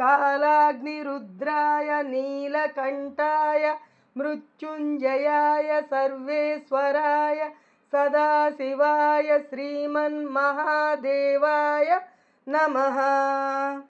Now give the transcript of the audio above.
कालाग्निरुद्राय नीलकण्ठाय मृत्युञ्जयाय सर्वेश्वराय सदाशिवाय श्रीमन्महादेवाय नमः